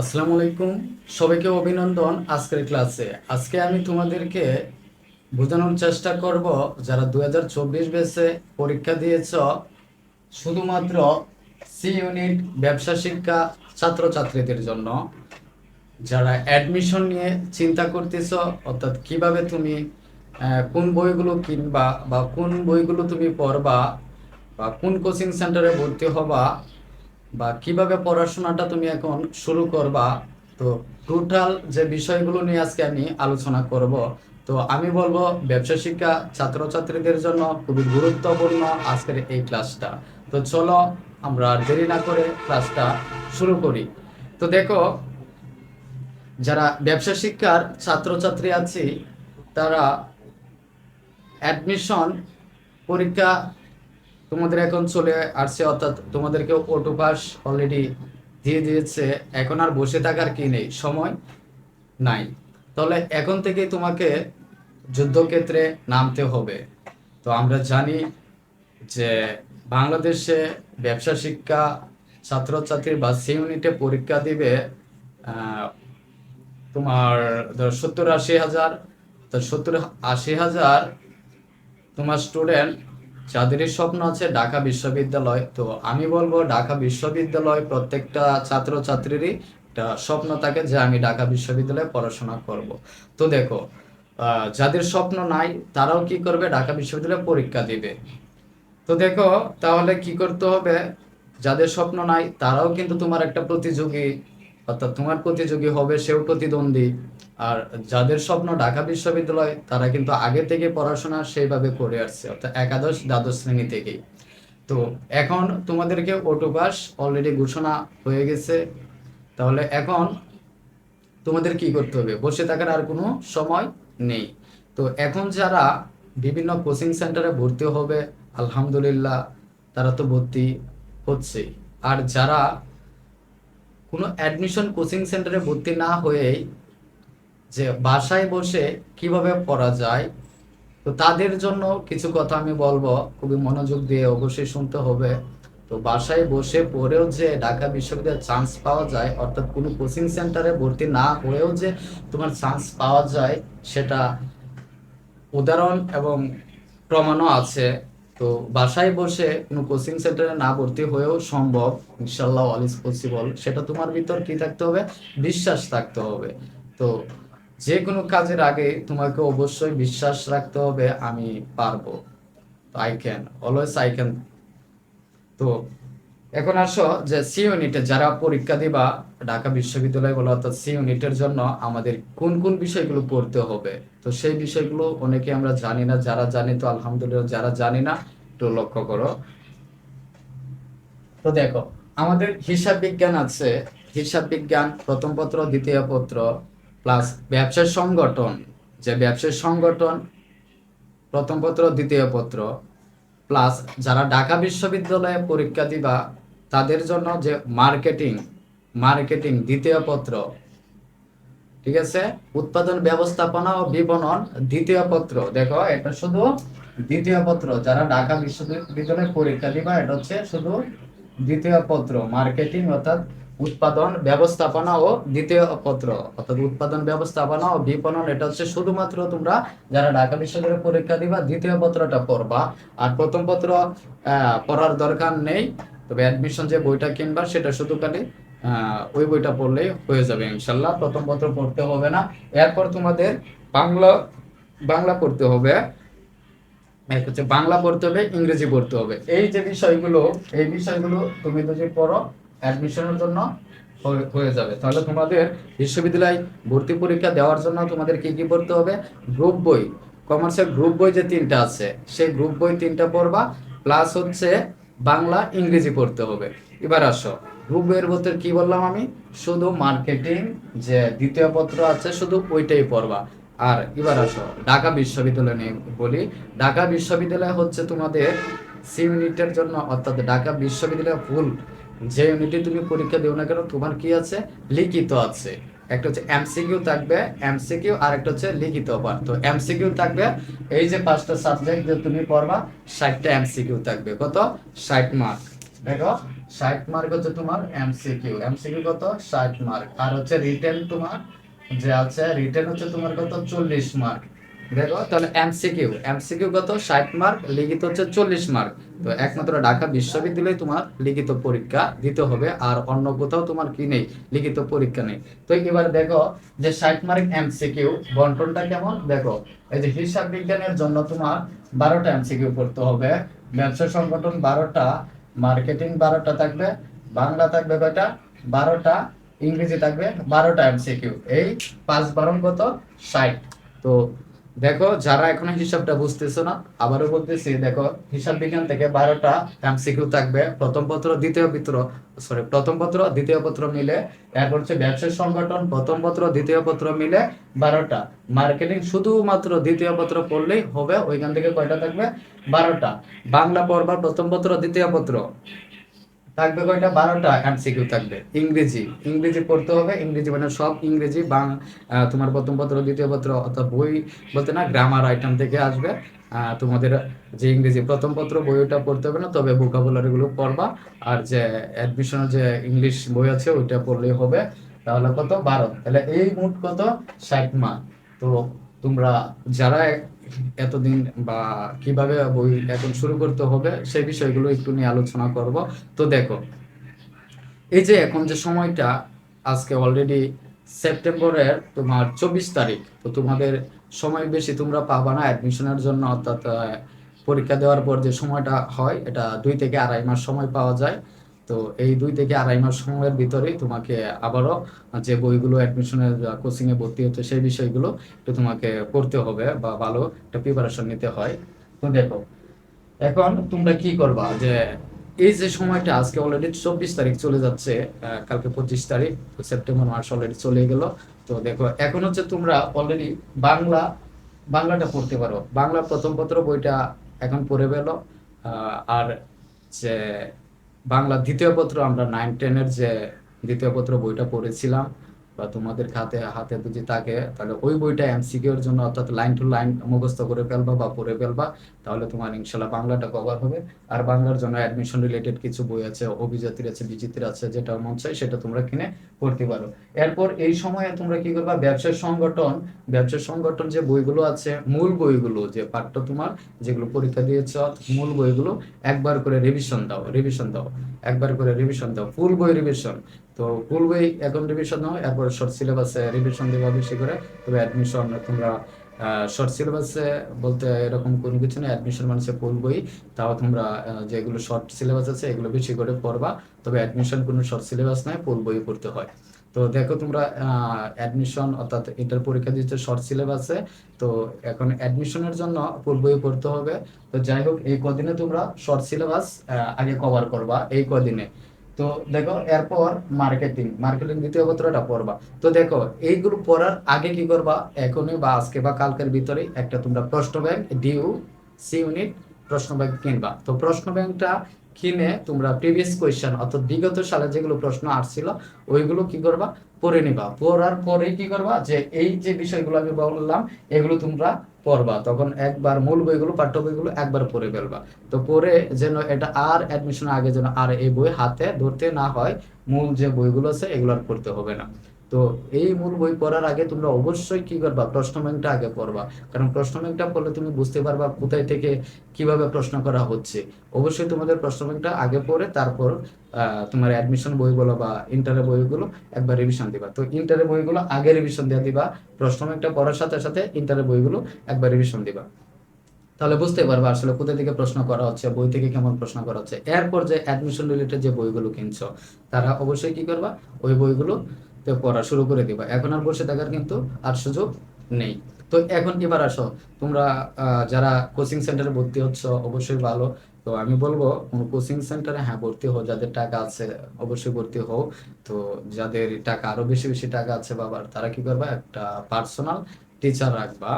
আসসালামু আলাইকুম। সবাইকে অভিনন্দন আজকের ক্লাসে। আজকে আমি তোমাদেরকে বোঝানোর চেষ্টা করব যারা দু হাজার চব্বিশ বেসে পরীক্ষা দিয়েছ, শুধুমাত্র সি ইউনিট ব্যবসা শিক্ষা ছাত্রছাত্রীদের জন্য। যারা অ্যাডমিশন নিয়ে চিন্তা করতেছ, অর্থাৎ কীভাবে তুমি কোন বইগুলো কিনবা বা কোন বইগুলো তুমি পড়বা বা কোন কোচিং সেন্টারে ভর্তি হবা বা কীভাবে পড়াশোনাটা তুমি এখন শুরু করবা? তো টোটাল যে বিষয়গুলো নিয়ে আজকে আমি আলোচনা করব, তো আমি বলব ব্যবসা শিক্ষা ছাত্রছাত্রীদের জন্য খুবই গুরুত্বপূর্ণ আজকের এই ক্লাসটা। তো চলো আমরা আর দেরি না করে ক্লাসটা শুরু করি। তো দেখো, যারা ব্যবসা শিক্ষার ছাত্রছাত্রী আছি, তারা অ্যাডমিশন পরীক্ষা তোমাদের এখন চলে আসছে, অর্থাৎ তোমাদেরকে অটো পাস অলরেডি দিয়ে দিয়েছে। এখন আর বসে থাকার কি নেই? সময় নাই। তাহলে এখন থেকেই তোমাকে যুদ্ধক্ষেত্রে নামতে হবে। তো আমরা জানি যে বাংলাদেশে ব্যবসা, শিক্ষা, ছাত্রছাত্রী বা সি ইউনিটে পরীক্ষা দিবে তোমার ধরো সত্তর আশি হাজার। তো সত্তর আশি হাজার তোমার স্টুডেন্ট যাদেরই স্বপ্ন আছে ঢাকা বিশ্ববিদ্যালয়। তো আমি বলব ঢাকা বিশ্ববিদ্যালয় প্রত্যেকটা ছাত্রছাত্রীরই একটা স্বপ্ন থাকে যে আমি ঢাকা বিশ্ববিদ্যালয়ে পড়াশোনা করব। তো দেখো যাদের স্বপ্ন নাই, তারাও কি করবে? ঢাকা বিশ্ববিদ্যালয়ে পরীক্ষা দিবে। তো দেখো, তাহলে কি করতে হবে? যাদের স্বপ্ন নাই, তারাও কিন্তু তোমার একটা প্রতিযোগী, অর্থাৎ তোমার প্রতিযোগী হবে সেও প্রতিদ্বন্দ্বী। আর যাদের স্বপ্ন ঢাকা বিশ্ববিদ্যালয়, তারা কিন্তু আগে থেকে পড়াশোনা সেইভাবে করে আসছে, অর্থাৎ একাদশ, দ্বাদশ শ্রেণি থেকেই। তো এখন তোমাদেরকে অটো পাস অলরেডি ঘোষণা হয়ে গেছে। তাহলে এখন তোমাদের কি করতে হবে? বসে থাকার আর কোনো সময় নেই। তো এখন যারা বিভিন্ন কোচিং সেন্টারে ভর্তি হবে, আলহামদুলিল্লাহ, তারা তো ভর্তি হচ্ছে আর যারা কোনো অ্যাডমিশন কোচিং সেন্টারে ভর্তি না হয়েই যে বাসায় বসে কীভাবে পড়া যায়, তো তাদের জন্য কিছু কথা আমি বলব। খুবই মনোযোগ দিয়ে অবশ্যই শুনতে হবে। তো বাসায় বসে পড়েও যে ঢাকা বিশ্ববিদ্যালয়ে চান্স পাওয়া যায়, অর্থাৎ কোনো কোচিং সেন্টারে ভর্তি না হয়েও যে তোমার চান্স পাওয়া যায়, সেটা উদাহরণ এবং প্রমাণও আছে। তো বাসায় বসে কোনো কোচিং সেন্টারে না ভর্তি হয়েও সম্ভব ইনশাল্লাহ অল ইজ পসিবল সেটা তোমার ভিতর কি থাকতে হবে? বিশ্বাস থাকতে হবে। তো যে কোনো কাজের আগে তোমাকে অবশ্যই বিশ্বাস রাখতে হবে, আমি পারব। I can always I can তো এখন আসো যে সি ইউনিটে যারা পরীক্ষা দিবা, ঢাকা বিশ্ববিদ্যালয় বলো অর্থাৎ সি ইউনিটের জন্য আমাদের কোন কোন বিষয়গুলো পড়তে হবে? তো সেই বিষয়গুলো অনেকে আমরা জানি না, যারা জানি তো আলহামদুলিল্লাহ যারা জানি না, একটু লক্ষ্য করো। তো দেখো, আমাদের হিসাব বিজ্ঞান আছে। হিসাব বিজ্ঞান প্রথম পত্র, দ্বিতীয় পত্র প্লাস ব্যবসায় সংগঠন, যে ব্যবসায় সংগঠন প্রথম পত্র, দ্বিতীয় পত্র, প্লাস যারা ঢাকা বিশ্ববিদ্যালয়ে পরীক্ষা দিবা, তাদের জন্য যে মার্কেটিং মার্কেটিং দ্বিতীয় পত্র, ঠিক আছে? উৎপাদন, ব্যবস্থাপনা ও বিপণন দ্বিতীয় পত্র। দেখো, এটা শুধু দ্বিতীয় পত্র। যারা ঢাকা বিশ্ববিদ্যালয়ে পরীক্ষা দিবা, এটা হচ্ছে শুধু দ্বিতীয় পত্র, মার্কেটিং অর্থাৎ উৎপাদন, ব্যবস্থাপনা ও দ্বিতীয় পত্র। অর্থাৎ উৎপাদন, ব্যবস্থাপনা ও বিপণন, এটা হচ্ছে শুধুমাত্র তোমরা যারা ঢাকা বিশ্ববিদ্যালয়ে পরীক্ষা দিবা, দ্বিতীয় পত্রটা পড়বা। আর প্রথম পত্র পড়ার দরকার নেই। তবে অ্যাডমিশন যে বইটা কিনবা, সেটা শুধু খালি ওই বইটা পড়লেই হয়ে যাবে ইনশাল্লাহ। প্রথম পত্র পড়তে হবে না। এরপর তোমাদের বাংলা বাংলা পড়তে হবে। এক হচ্ছে বাংলা পড়তে হবে, ইংরেজি পড়তে হবে। এই যে বিষয়গুলো, এই বিষয়গুলো তুমি যদি পড়ো অ্যাডমিশনের জন্য হয়ে- যাবে। তাহলে তোমাদের বিশ্ববিদ্যালয় ভর্তি পরীক্ষা দেওয়ার জন্য তোমাদের কি কি পড়তে হবে? গ্রুপ বই। কমার্সের গ্রুপ বই যে তিনটা আছে, সেই গ্রুপ বই তিনটা পড়বা প্লাস হচ্ছে বাংলা, ইংরেজি পড়তে হবে। এবার আসো। গ্রুপ বইয়ের ভিতর কি বললাম আমি? শুধু মার্কেটিং যে দ্বিতীয় পত্র আছে, শুধু ওইটাই পড়বা। আর এবার আসো, ঢাকা বিশ্ববিদ্যালয় নিয়ে বলি। ঢাকা বিশ্ববিদ্যালয় হচ্ছে তোমাদের সি ইউনিটের জন্য, অর্থাৎ ঢাকা বিশ্ববিদ্যালয় ফুল যে ইউনিটে তুমি পরীক্ষা দেও না কেন, তোমার কি আছে? লিখিত আছে। একটা হচ্ছে এমসিকিউ থাকবে এমসিকিউ আর একটা হচ্ছে লিখিত পাঠ তো এমসিকিউ থাকবে, এই যে পাঁচটা সাবজেক্ট যে তুমি পড়বা, ষাটটা এমসিকিউ থাকবে। কত? ষাট মার্ক দেখো, ষাট মার্ক হচ্ছে তোমার এমসিকিউ এমসিকিউ কত? ষাট মার্ক আর হচ্ছে রিটেন তোমার, যে আছে রিটেন হচ্ছে তোমার কত? চল্লিশ মার্ক দেখো, তাহলে এমসিকিউ এমসিকিউ কত? ষাট মার্ক লিখিত হচ্ছে চল্লিশ মার্ক তো একমাত্র ঢাকা বিশ্ববিদ্যালয়ে তোমার লিখিত পরীক্ষা দিতে হবে, আর অন্য কোথাও তোমার কি নেই? লিখিত পরীক্ষা নেই। তো এবার দেখো যে ষাট মার্ক এমসিকিউ বন্টনটা কেমন? দেখো, এই যে হিসাব বিজ্ঞানের জন্য তোমার বারোটা এমসিকিউ পড়তে হবে। ব্যবসা সংগঠন বারোটা, মার্কেটিং বারোটা থাকবে, বাংলা থাকবে কয়টা? বারোটা, ইংরেজি থাকবে বারোটা এমসিকিউ এই পাঁচ বারণ কত? ষাট। তো দেখো, যারা এখনও হিসাবটা বুঝতেছো না, আবারও বলতেছি, দেখো, হিসাব বিজ্ঞান থেকে বারোটা এমসিকিউ থাকবে। প্রথম পত্র, দ্বিতীয় পত্র সরি প্রথম পত্র, দ্বিতীয় পত্র মিলে, এরপর হচ্ছে ব্যবসায়িক সংগঠন, প্রথম পত্র, দ্বিতীয় পত্র মিলে বারোটা। মার্কেটিং শুধুমাত্র দ্বিতীয় পত্র পড়লেই হবে, ওইখান থেকে কয়টা থাকবে? বারোটা। বাংলা পড়বার প্রথম পত্র, দ্বিতীয় পত্র। থাকবে কয়টা? বারোটা এমসিকিউ থাকবে। ইংরেজি। ইংরেজি পড়তে হবে। ইংরেজি মানে সব ইংরেজি, বাং তোমার প্রথম পত্র, দ্বিতীয় পত্র অর্থাৎ বই বলতে না গ্রামার আইটেম থেকে আসবে। তোমাদের যে ইংরেজি প্রথম পত্র বই ওটা পড়তে হবে না, তবে ভোকাবুলারি গুলো পড়বা। আর যে অ্যাডমিশনের যে ইংলিশ বই আছে, ওইটা পড়লেই হবে। তাহলে কত? বারো। তাহলে এই মোট কত? ষাট মার্ক তো তোমরা যারা এতদিন বা কীভাবে বই এখন শুরু করতে হবে সেই বিষয়গুলো একটু নিয়ে আলোচনা করব। তো দেখো, এই যে এখন যে সময়টা, আজকে অলরেডি সেপ্টেম্বরের তোমার চব্বিশ তারিখ, তো তোমাদের সময় বেশি তোমরা পাবা না অ্যাডমিশনের জন্য, অর্থাৎ পরীক্ষা দেওয়ার পর যে সময়টা হয়, এটা দুই থেকে আড়াই মাস সময় পাওয়া যায়। তো এই দুই থেকে আড়াই মাস সময়ের ভিতরেই তোমাকে আবারও যে বইগুলো অ্যাডমিশনের কোচিং এ ভর্তি হচ্ছে সেই বিষয়গুলো একটু তোমাকে পড়তে হবে বা ভালো একটা প্রিপারেশন নিতে হয়। তো দেখো, এখন তোমরা কি করবা যে এই যে সময়টা আজকে অলরেডি চব্বিশ তারিখ চলে যাচ্ছে কালকে পঁচিশ তারিখ সেপ্টেম্বর মাস অলরেডি চলে গেল। তো দেখো, এখন হচ্ছে তোমরা অলরেডি বাংলা, বাংলাটা পড়তে পারো। বাংলা প্রথম পত্র বইটা এখন পড়ে পেল আর যে বাংলা দ্বিতীয় পত্র আমরা নাইন টেনের যে দ্বিতীয় পত্র বইটা পড়েছিলাম বা তোমাদের হাতে হাতে যদি থাকে, তাহলে ওই বইটা এমসিকিউর জন্য অর্থাৎ লাইন টু লাইন মুখস্থ করে ফেলবা বা পড়ে ফেলবা, তাহলে তোমার ইনশাল্লাহ বাংলাটা কভার হবে। আর বাংলার জন্য অ্যাডমিশন রিলেটেড কিছু বই আছে, অভিজাতির আছে বিচিত্র আছে, যেটা মন চাই সেটা তোমরা কিনে পড়তে পারো। এরপর এই সময়ে তোমরা কি করবা ব্যবসায় সংগঠন ব্যবসায় সংগঠন যে বইগুলো আছে, মূল বইগুলো, যে পাঠ্য তোমার, যেগুলো পরীক্ষা দিয়েছ, মূল বইগুলো একবার করে রিভিশন দাও রিভিশন দাও। একবার করে রিভিশন দাও ফুল বই রিভিশন তো ফুল বই এখন রিভিশন দাও এরপর শর্ট সিলেবাসে রিভিশন দেবো বেশি করে। তবে অ্যাডমিশন তোমরা শর্ট সিলেবাসে বলতে এরকম কোনো কিছু না অ্যাডমিশন মানুষের ফুল বই। তাও তোমরা যেগুলো শর্ট সিলেবাস আছে, এগুলো বেশি করে পড়বা। তবে অ্যাডমিশন কোনো শর্ট সিলেবাস নয় ফুল বই পড়তে হয়। তো দেখো তোমরা অ্যাডমিশন অর্থাৎ ইন্টার পরীক্ষা দিচ্ছে শর্ট সিলেবাসে তো এখন অ্যাডমিশনের জন্য ফুল বই পড়তে হবে। তো যাই হোক, এই কদিনে তোমরা শর্ট সিলেবাস আগে কভার করবা, এই কদিনে। তো দেখো, এরপর মার্কেটিং মার্কেটিং দ্বিতীয় পত্রটা পড়বা। তো দেখো এইগুলো পড়ার আগে কি করবা? এখনই বা আজকে বা কালকের ভিতরেই একটা তোমরা প্রশ্ন ব্যাংক ডিউ সি ইউনিট প্রশ্ন ব্যাংক কিনবা। তো প্রশ্ন ব্যাংকটা কিনে তোমরা প্রিভিয়াস কোয়েশ্চেন অর্থাৎ বিগত সালে যেগুলো প্রশ্ন আসছিল ওইগুলো কি করবা? পড়ে নিবা। পড়ার পরে কি করবা? যে এই যে বিষয়গুলো আমি বললাম, এগুলো তোমরা পড়বা। তখন একবার মূল বইগুলো, পাঠ্য বইগুলো একবার পড়ে ফেলবা। তো পড়ে যেন এটা আর অ্যাডমিশন আগে যেন আর এই বই হাতে ধরতে না হয়, মূল যে বইগুলো আছে, এগুলো আর পড়তে হবে না। তো এই মূল বই পড়ার আগে তোমরা অবশ্যই কি করবা? প্রশ্ন ব্যাংকটা আগে পড়বা। কারণ প্রশ্ন ব্যাংকটা পড়লে তুমি বুঝতে পারবা কোথায় থেকে কীভাবে প্রশ্ন করা হচ্ছে। অবশ্যই তোমাদের প্রশ্ন ব্যাংকটা আগে পড়ে তারপর তোমার অ্যাডমিশন বইগুলো বা ইন্টারের বইগুলো একবার রিভিশন দিবা। তো ইন্টারের বইগুলো আগে রিভিশন দিয়ে দিবা। প্রশ্ন ব্যাংকটা পড়ার সাথে সাথে ইন্টারের বইগুলো একবার রিভিশন দিবা। তাহলে বুঝতে পারবে আসলে কোথা থেকে প্রশ্ন করা হচ্ছে, বই থেকে কেমন প্রশ্ন করা হচ্ছে। এরপর যে অ্যাডমিশন রিলেটেড যে বইগুলো কিনছো, তারা অবশ্যই কি করবা? ওই বইগুলো পড়া শুরু করে দিবা। এখন আর বসে থাকার কিন্তু আর সুযোগ নেই। তো এখন এবার আসো। তোমরা যারা কোচিং সেন্টারে ভর্তি হচ্ছ, অবশ্যই ভালো। তো আমি বলব, কোনো কোচিং সেন্টারে হ্যাঁ ভর্তি হও। যাদের টাকা আছে, অবশ্যই ভর্তি হও। তো যাদের টাকা, আরও বেশি বেশি টাকা আছে বাবার, তারা কি করবা? একটা পার্সোনাল টিচার রাখবা।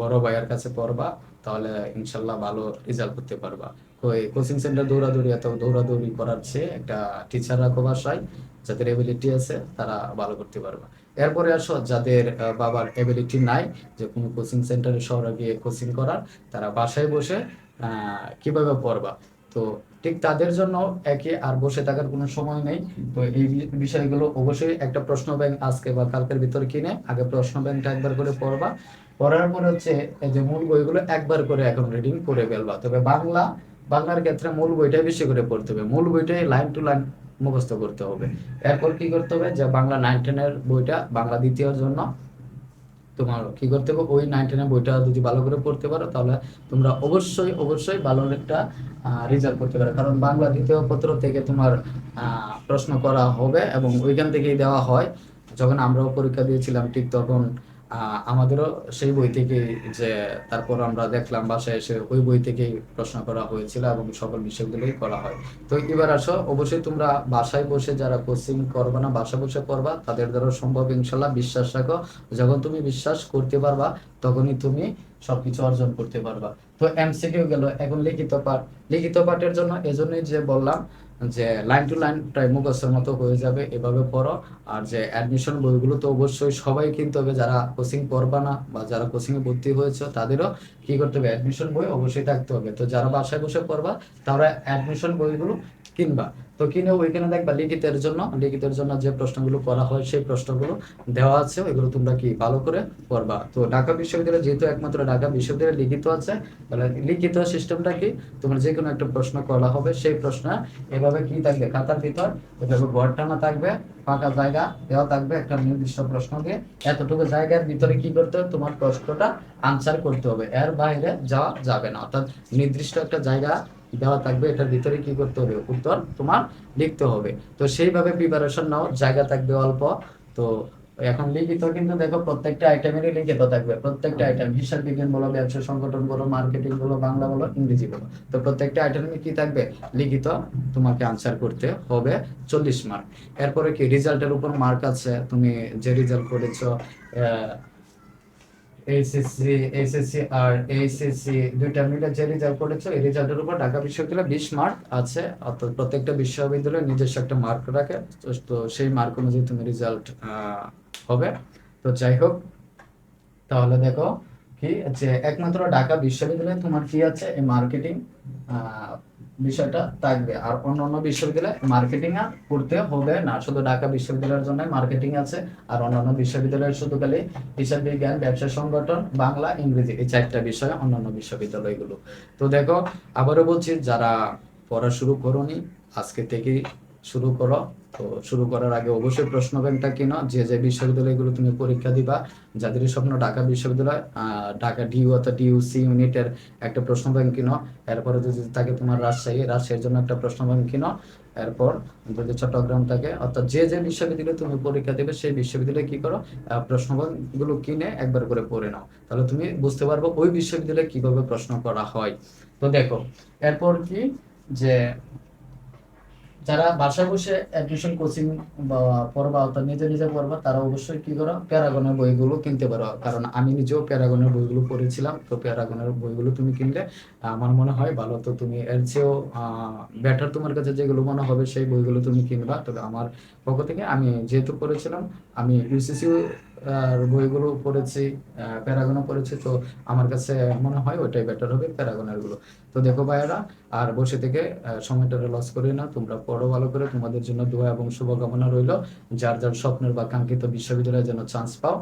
বড় ভাইয়ের কাছে পড়বা। তাহলে ইনশাল্লাহ ভালো রেজাল্ট করতে পারবা। ওই কোচিং সেন্টার দৌড়াদৌড়ি এত দৌড়াদৌড়ি করার চেয়ে একটা টিচার রাখো বাসায়, যাদের এবিলিটি আছে তারা ভালো করতে পারবে। এরপরে আসো, যাদের বাবার এবিলিটি নাই যে কোনো কোচিং সেন্টারে শহরে গিয়ে কোচিং করার, তারা বাসায় বসে কীভাবে পড়বা? তো ঠিক তাদের জন্য একে আর বসে থাকার কোনো সময় নেই। তো এই বিষয়গুলো অবশ্যই একটা প্রশ্ন ব্যাংক আজকে বা কালকের ভিতর কিনে, আগে প্রশ্ন ব্যাংকটা একবার করে পড়বা। পড়ার পর হচ্ছে যে মূল বইগুলো একবার করে এখন রিডিং করে ফেলবা। তবে বাংলা বাংলার ক্ষেত্রে মূল বইটাই বেশি করে পড়তে হবে। মূল বইটাই লাইন টু লাইন মুখস্থ করতে হবে। এরপর কি করতে হবে? যে বাংলা নাইন টেনের বইটা বাংলা দ্বিতীয়র জন্য তোমার কি করতে হবে? ওই নাইন টেনের বইটা যদি ভালো করে পড়তে পারো, তাহলে তোমরা অবশ্যই অবশ্যই ভালো একটা রেজাল্ট করতে পারো। কারণ বাংলা দ্বিতীয় পত্র থেকে তোমার প্রশ্ন করা হবে এবং ওইখান থেকেই দেওয়া হয়। যখন আমরাও পরীক্ষা দিয়েছিলাম ঠিক তখন আমাদেরও সেই বই থেকে যে তারপর আমরা দেখলাম বাসায় এসে ওই বই থেকেই প্রশ্ন করা হয়েছিল এবং সকল বিষয়গুলোই করা হয়। তো এবার আসো, অবশ্যই তোমরা বাসায় বসে যারা কোচিং করবে না, বাসায় বসে করবা, তাদের দ্বারা সম্ভব ইনশাল্লাহ। বিশ্বাস রাখো, যখন তুমি বিশ্বাস করতে পারবা, তখনই তুমি সবকিছু অর্জন করতে পারবা। তো এমসি এমসিকিউ গেল, এখন লিখিত পাঠ। লিখিত পাঠের জন্য এজন্যই যে বললাম যে লাইন টু লাইন প্রায় মুখস্থের মতো হয়ে যাবে, এভাবে পড়ো। আর যে অ্যাডমিশন বইগুলো তো অবশ্যই সবাই কিনতে হবে, যারা কোচিং পড়বা না বা যারা কোচিং এ ভর্তি হয়েছে, তাদেরও কি করতে হবে? অ্যাডমিশন বই অবশ্যই থাকতে হবে। তো যারা বাসায় বসে পড়বা, তারা অ্যাডমিশন বইগুলো কিনবা। তো কিনে ওইখানে দেখবা লিখিতের জন্য লিখিতের জন্য যে প্রশ্নগুলো করা হয়, সেই প্রশ্নগুলো দেওয়া আছে। ওইগুলো তোমরা কি ভালো করে করবা তো ঢাকা বিশ্ববিদ্যালয় যেহেতু একমাত্র ঢাকা বিশ্ববিদ্যালয়ে লিখিত আছে, তাহলে লিখিত সিস্টেমটা কি? তোমার যে কোনো একটা প্রশ্ন করা হবে, সেই প্রশ্ন এভাবে কি থাকবে? খাতার ভিতর, এভাবে ঘর টানা থাকবে ফাঁকা জায়গা দেওয়া থাকবে একটা নির্দিষ্ট প্রশ্ন দিয়ে এতটুকু জায়গার ভিতরে কি করতে হবে? তোমার প্রশ্নটা আনসার করতে হবে। এর বাইরে যাওয়া যাবে না। অর্থাৎ নির্দিষ্ট একটা জায়গা দেওয়া থাকবে, এটার ভিতরে কি করতে হবে? উত্তর তোমার লিখতে হবে। তো সেইভাবে প্রিপারেশন নাও। জায়গা থাকবে অল্প। তো এখন লিখিত কিন্তু দেখো প্রত্যেকটা আইটেমেরই লিখিত থাকবে। প্রত্যেকটা আইটেম হিসাব বিজ্ঞান বলো, ব্যবসা সংগঠন বলো মার্কেটিং বলো, বাংলা বলো, ইংরেজি বলো। তো প্রত্যেকটা আইটেমে কি থাকবে? লিখিত তোমাকে আনসার করতে হবে চল্লিশ মার্ক এরপরে কি? রেজাল্টের উপর মার্ক আছে। তুমি যে রেজাল্ট করেছ এইচএসসি এইচএসসি আর এইচএসসি দুইটা মিলে যে রেজাল্ট করেছ, এই রেজাল্টের উপর ঢাকা বিশ্ববিদ্যালয়ে বিশ মার্ক আছে। অর্থাৎ প্রত্যেকটা বিশ্ববিদ্যালয়ে নিজস্ব একটা মার্ক রাখে। তো- সেই মার্ক অনুযায়ী তুমি রেজাল্ট হবে। তো যাই হোক, তাহলে দেখো কি যে একমাত্র ঢাকা বিশ্ববিদ্যালয়ে তোমার কি আছে? এই মার্কেটিং বিষয়টা থাকবে। আর অন্যান্য বিশ্ববিদ্যালয়ে মার্কেটিং আর করতে হবে না। শুধু ঢাকা বিশ্ববিদ্যালয়ের জন্য মার্কেটিং আছে, আর অন্যান্য বিশ্ববিদ্যালয়ের শুধু খালি হিসাব বিজ্ঞান, ব্যবসা সংগঠন, বাংলা, ইংরেজি, এই চারটা বিষয় অন্যান্য বিশ্ববিদ্যালয়গুলো। তো দেখো, আবারও বলছি, যারা পড়া শুরু করোনি, আজকে থেকেই শুরু করো। তো শুরু করার আগে অবশ্যই প্রশ্ন ব্যাংকটা কিনো যে যে বিশ্ববিদ্যালয়গুলো তুমি পরীক্ষা দিবা যাদের স্বপ্ন ঢাকা বিশ্ববিদ্যালয় ঢাকা ডিউ অর্থাৎ ডিউসি ইউনিটের একটা প্রশ্ন ব্যাংক কিনো এরপরে যদি থাকে তোমার রাজশাহী রাজশাহীর জন্য একটা প্রশ্ন ব্যাংক কিনো এরপর যদি চট্টগ্রাম থাকে অর্থাৎ যে যে বিশ্ববিদ্যালয়ে তুমি পরীক্ষা দেবে সেই বিশ্ববিদ্যালয়ে কি করো? আহ, প্রশ্ন ব্যাংকগুলো কিনে একবার করে পড়ে নাও। তাহলে তুমি বুঝতে পারব ওই বিশ্ববিদ্যালয়ে কীভাবে প্রশ্ন করা হয়। তো দেখো এরপর কি? যে যারা বাসায় বসে অ্যাডমিশন কোচিং বা পড়বা অর্থাৎ নিজে নিজে পড়বা, তারা অবশ্যই কি করো প্যারাগনের বইগুলো কিনতে পারো। কারণ আমি নিজেও প্যারাগনের বইগুলো পড়েছিলাম। তো প্যারাগনের বইগুলো তুমি কিনলে, আমার মনে হয় ভালো তো তুমি এর চেয়েও বেটার তোমার কাছে যেগুলো মনে হবে, সেই বইগুলো তুমি কিনবা। তবে আমার পক্ষ থেকে আমি যেহেতু পড়েছিলাম, আমি ইউসিসি আর বইগুলো পড়েছি প্যারাগনও পড়েছি, তো আমার কাছে মনে হয় ওইটাই বেটার হবে প্যারাগনেরগুলো তো দেখো ভাইয়েরা, আর বসে থেকে সময়টা লস করি না, তোমরা পড়ো ভালো করে, তোমাদের জন্য দোয়া এবং শুভকামনা রইল। যার যার স্বপ্নের বা কাঙ্ক্ষিত বিশ্ববিদ্যালয়ের যেন চান্স পাও।